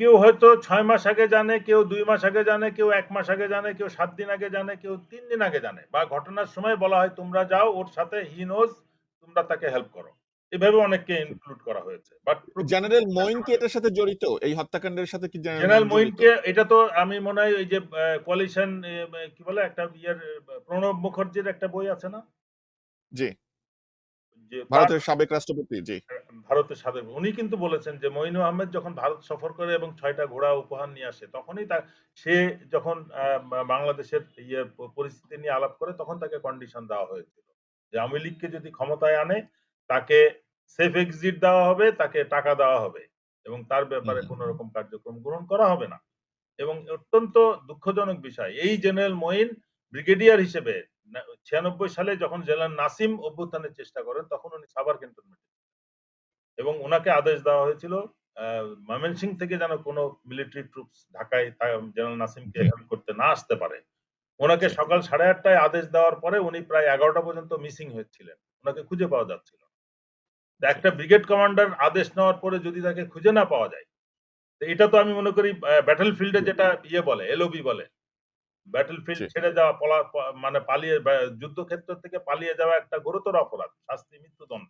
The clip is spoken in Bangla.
কেউ হয়তো ছয় মাস আগে জানে, কেউ দুই মাস আগে জানে, কেউ এক মাস আগে জানে, কেউ ৭ দিন আগে জানে, কেউ ৩ দিন আগে জানে। বা ঘটনার সময় বলা হয় তোমরা যাও ওর সাথে হি নোজ তোমরা তাকে হেল্প করো। এভাবে অনেককে ইনক্লুড করা হয়েছে। বাট জেনারেল মঈন কি এটার সাথে জড়িত? এই হত্যাকাণ্ডের সাথে কি জেনারেল জেনারেল মঈন মঈনকে এটা তো আমি মনে হয় ওই যে কোয়ালিশন কি বলে একটা ইয়ের প্রণব মুখার্জির একটা বই আছে না? জি। যে তার ভারতের সাবেক রাষ্ট্রপতি, জি। ভারতের সাথে উনি কিন্তু বলেছেন যে মঈনু আহমেদ যখন ভারত সফর করে এবং ৬ টা ঘোড়া উপহার নিয়ে আসে তখনই তা সে যখন বাংলাদেশের ইয়ে পরিস্থিতি নিয়ে আলাপ করে তখন তাকে কন্ডিশন দেওয়া হয়েছিল। যে আওয়ামী লীগকে যদি ক্ষমতায় আনে তাকে সেফ এক্সিট দেওয়া হবে, তাকে টাকা দেওয়া হবে এবং তার ব্যাপারে। কোন রকম কার্যক্রম গ্রহণ করা হবে না। এবং অত্যন্ত দুঃখজনক বিষয় এই জেনারেল মঈন ব্রিগেডিয়ার হিসেবে ৯৬ সালে যখন জেনারেল নাসিম অভ্যুত্থানের চেষ্টা করেন তখন উনি সাভার ক্যান্টনমেন্টে এবং উনাকে আদেশ দেওয়া হয়েছিল আ ময়মনসিংহ থেকে যেন কোন মিলিটারি ট্রুপস ঢাকায় জেনারেল নাসিমকে হেল্প করতে না আসতে পারে। উনাকে জি। সকাল সাড়ে আটটায় আদেশ দেওয়ার পরে উনি প্রায় এগারোটা পর্যন্ত মিসিং হয়েছিলেন ওনাকে খুঁজে পাওয়া যাচ্ছিল। একটা ব্রিগেড কমান্ডার আদেশ নেওয়ার পরে যদি তাকে খুঁজে না পাওয়া যায়, তো এটা তো আমি মনে করি ব্যাটল ফিল্ডে যেটা ইয়ে বলে এলওবি বলে। ব্যাটল ফিল্ড ছেড়ে যাওয়া পলা মানে পালিয়ে যুদ্ধক্ষেত্র থেকে পালিয়ে যাওয়া একটা গুরুতর অপরাধ। শাস্তি মৃত্যুদণ্ড।